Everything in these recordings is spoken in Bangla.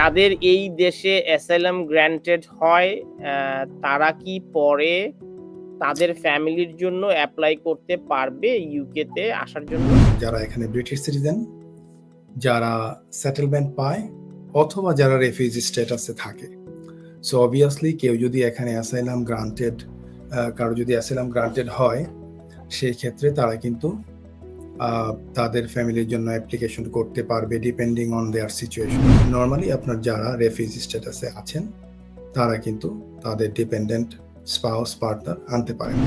যাদের এই দেশে অ্যাসাইলাম গ্র্যান্টেড হয় তারা কি পরে তাদের ফ্যামিলির জন্য অ্যাপ্লাই করতে পারবে ইউকেতে আসার জন্য? যারা এখানে ব্রিটিশ সিটিজেন যারা সেটেলমেন্ট পায়, অথবা যারা রেফিউজি স্ট্যাটাসে থাকে। সো অবভিয়াসলি কেউ যদি এখানে অ্যাসাইলাম গ্রান্টেড কারও যদি অ্যাসাইলাম গ্রান্টেড হয়, সেই ক্ষেত্রে তারা কিন্তু তাদের ফ্যামিলির জন্য অ্যাপ্লিকেশন করতে পারবে depending on their situation normally আপনার যারা রেফিউজি স্ট্যাটাসে আছেন তারা কিন্তু তাদের ডিপেন্ডেন্ট স্পাউস পার্টনার আনতে পারেন।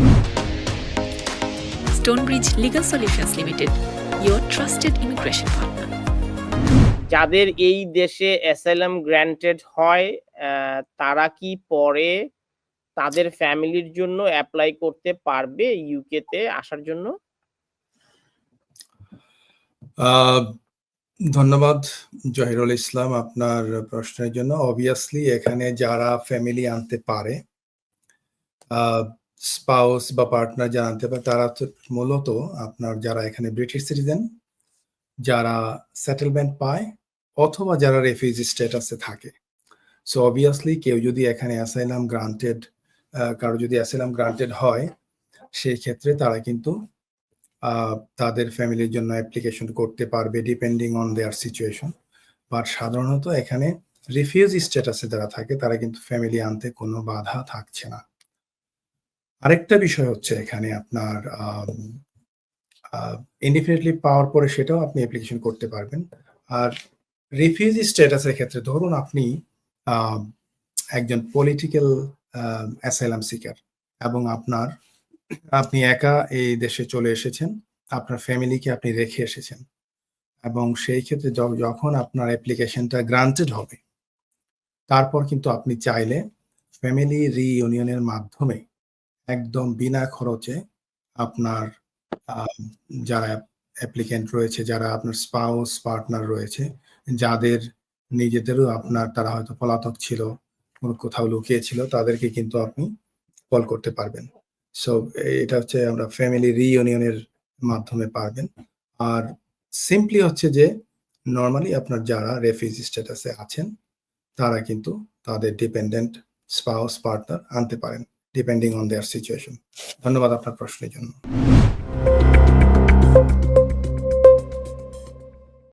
Stonebridge Legal Solutions Limited, your trusted immigration partner. যাদের এই দেশে অ্যাসাইলাম গ্র্যান্টেড হয় তারা কি পরে তাদের ফ্যামিলির জন্য অ্যাপ্লাই করতে পারবে ইউকেতে আসার জন্য? ধন্যবাদ, জহিরুল ইসলাম, আপনার প্রশ্নের জন্য। অবভিয়াসলি এখানে যারা ফ্যামিলি আনতে পারে স্পাউস বা পার্টনার যারা আনতে পারে, তারা মূলত আপনার যারা এখানে ব্রিটিশ সিটিজেন যারা সেটেলমেন্ট পায়, অথবা যারা রেফিউজি স্ট্যাটাসে থাকে। সো অবভিয়াসলি কেউ যদি এখানে অ্যাসাইলাম গ্রান্টেড কারও যদি অ্যাসাইলাম গ্রান্টেড হয়, সেই ক্ষেত্রে তারা কিন্তু তাদের ফ্যামিলির জন্য অ্যাপ্লিকেশন করতে পারবে depending on their situation but সাধারণত এখানে রিফিউজি স্ট্যাটাসে যারা থাকে, তারা কিন্তু ফ্যামিলি আনতে কোনো বাধা থাকছে না। আরেকটা বিষয় হচ্ছে এখানে আপনার ইনডিফিনিটলি পাওয়ার পরে সেটাও আপনি অ্যাপ্লিকেশন করতে পারবেন। আর রিফিউজি স্ট্যাটাসের ক্ষেত্রে ধরুন আপনি একজন পলিটিক্যাল অ্যাসাইলাম সিকার এবং আপনার আপনি একা এই দেশে চলে এসেছেন, আপনার ফ্যামিলিকে আপনি রেখে এসেছেন এবং সেই ক্ষেত্রে যখন আপনার অ্যাপ্লিকেশনটা গ্রান্টেড হবে, তারপর কিন্তু আপনি চাইলে ফ্যামিলি রিইউনিয়নের মাধ্যমে একদম বিনা খরচে আপনার যারা অ্যাপ্লিকেন্ট রয়েছে, যারা আপনার স্পাউস পার্টনার রয়েছে, যাদের নিজেদেরও আপনার, তারা হয়তো পলাতক ছিল কোথাও লুকিয়ে ছিল, তাদেরকে কিন্তু আপনি কল করতে পারবেন। সো এটা হচ্ছে আমরা ফ্যামিলি রিইউনিয়নের মাধ্যমে পারবেন আর সিম্পলি হচ্ছে যে নর্মালি আপনার যারা রেফিউজি স্ট্যাটাসে আছেন, তারা কিন্তু তাদের ডিপেন্ডেন্ট স্পাউস পার্টনার আনতে পারেন ডিপেন্ডিং অন দেয়ার সিচুয়েশন ধন্যবাদ আপনার প্রশ্নের জন্য।